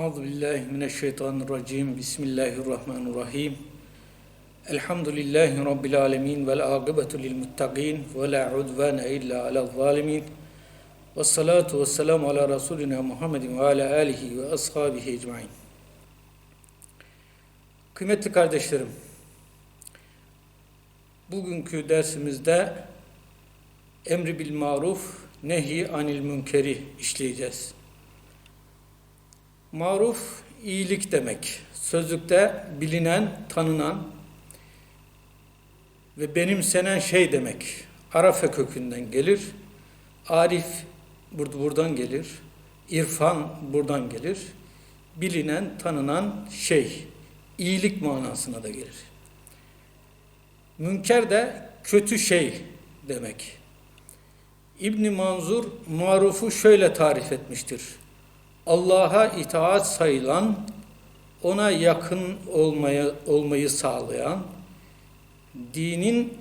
Euzu billahi mineşşeytanirracim. Bismillahirrahmanirrahim. Elhamdülillahi rabbil alamin ve'l akibetu lil muttaqin ve la udvane illa alel zalimin. Ves salatu vesselamu ala rasulina Muhammedin ve ala alihi ve ashabihi ecmaîn. Kıymetli kardeşlerim, bugünkü dersimizde emri bil maruf, nehi anil münkeri işleyeceğiz. Maruf iyilik demek. Sözlükte bilinen, tanınan ve benimsenen şey demek. Arafe kökünden gelir. Arif buradan gelir. İrfan buradan gelir. Bilinen, tanınan şey. iyilik manasına da gelir. Münker de kötü şey demek. İbn Manzur marufu şöyle tarif etmiştir. Allah'a itaat sayılan, ona yakın olmaya, olmayı sağlayan, dinin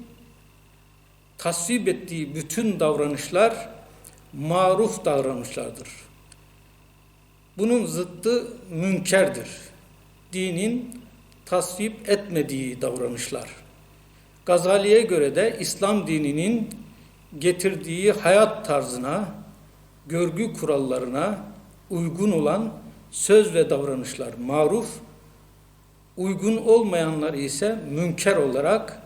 tasvip ettiği bütün davranışlar maruf davranışlardır. Bunun zıttı münkerdir. Dinin tasvip etmediği davranışlar. Gazali'ye göre de İslam dininin getirdiği hayat tarzına, görgü kurallarına, uygun olan söz ve davranışlar maruf, uygun olmayanlar ise münker olarak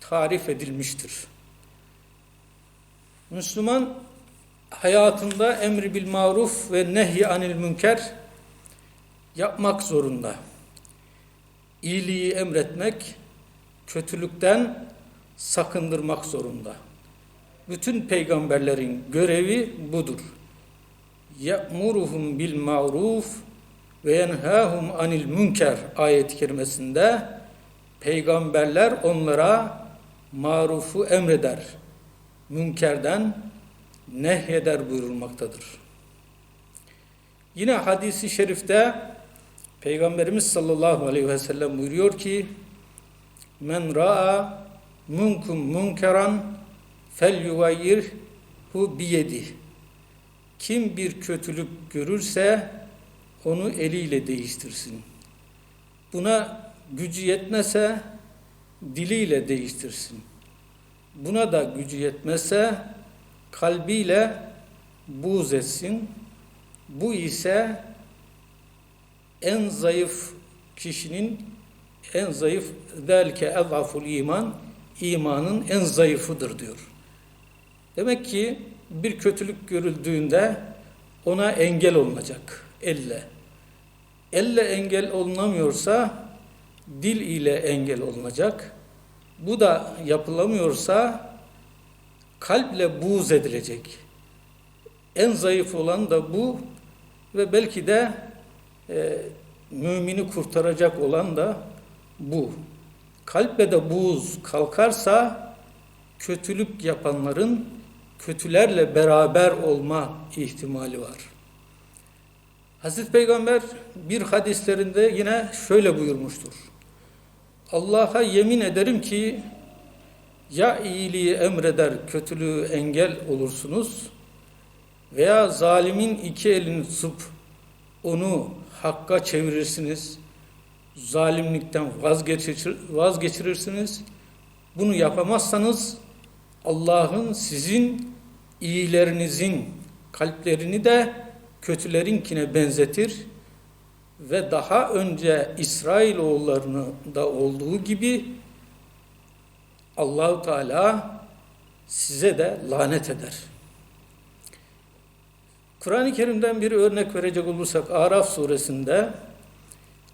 tarif edilmiştir. Müslüman hayatında emri bil maruf ve nehy anil münker yapmak zorunda. İyiliği emretmek, kötülükten sakındırmak zorunda. Bütün peygamberlerin görevi budur ya'muruhum bil ma'ruf ve yenhahum anil münker ayet-i kerimesinde peygamberler onlara marufu emreder. Münkerden nehyeder buyurulmaktadır. Yine hadisi şerifte Peygamberimiz sallallahu aleyhi ve sellem buyuruyor ki Men ra'a munkum munkeran fel yugayyirhu biyedih kim bir kötülük görürse onu eliyle değiştirsin. Buna gücü yetmese diliyle değiştirsin. Buna da gücü yetmese kalbiyle buğz etsin. Bu ise en zayıf kişinin en zayıf delke ezaful iman imanın en zayıfıdır diyor. Demek ki bir kötülük görüldüğünde ona engel olunacak elle. Elle engel olunamıyorsa dil ile engel olunacak. Bu da yapılamıyorsa kalple buğz edilecek. En zayıf olan da bu ve belki de e, mümini kurtaracak olan da bu. Kalple de buğz kalkarsa kötülük yapanların kötülerle beraber olma ihtimali var. Hazreti Peygamber bir hadislerinde yine şöyle buyurmuştur. Allah'a yemin ederim ki ya iyiliği emreder kötülüğü engel olursunuz veya zalimin iki elini tutup onu hakka çevirirsiniz, zalimlikten vazgeçir, vazgeçirirsiniz. Bunu yapamazsanız Allah'ın sizin iyilerinizin kalplerini de kötülerinkine benzetir ve daha önce İsrailoğullarını da olduğu gibi Allahu Teala size de lanet eder. Kur'an-ı Kerim'den bir örnek verecek olursak Araf suresinde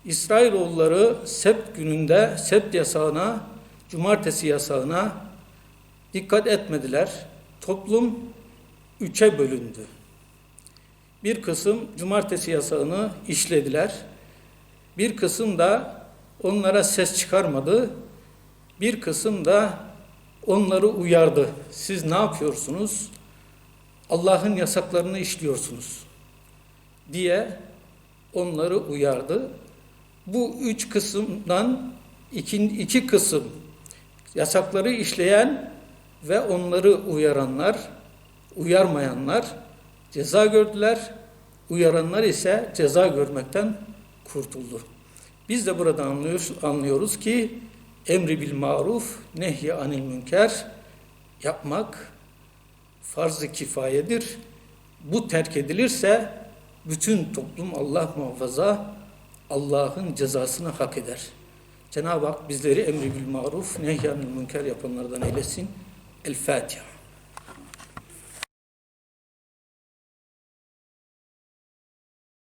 İsrailoğulları Sept gününde Sept yasağına, cumartesi yasağına dikkat etmediler. Toplum üçe bölündü. Bir kısım cumartesi yasağını işlediler. Bir kısım da onlara ses çıkarmadı. Bir kısım da onları uyardı. Siz ne yapıyorsunuz? Allah'ın yasaklarını işliyorsunuz diye onları uyardı. Bu üç kısımdan iki, iki kısım yasakları işleyen ve onları uyaranlar uyarmayanlar ceza gördüler. Uyaranlar ise ceza görmekten kurtuldu. Biz de burada anlıyoruz, anlıyoruz ki emri bil maruf, nehy anil münker yapmak farz-ı kifayedir. Bu terk edilirse bütün toplum Allah muhafaza Allah'ın cezasını hak eder. Cenab-ı Hak bizleri emri bil maruf, nehy anil münker yapanlardan eylesin. الفاتحة.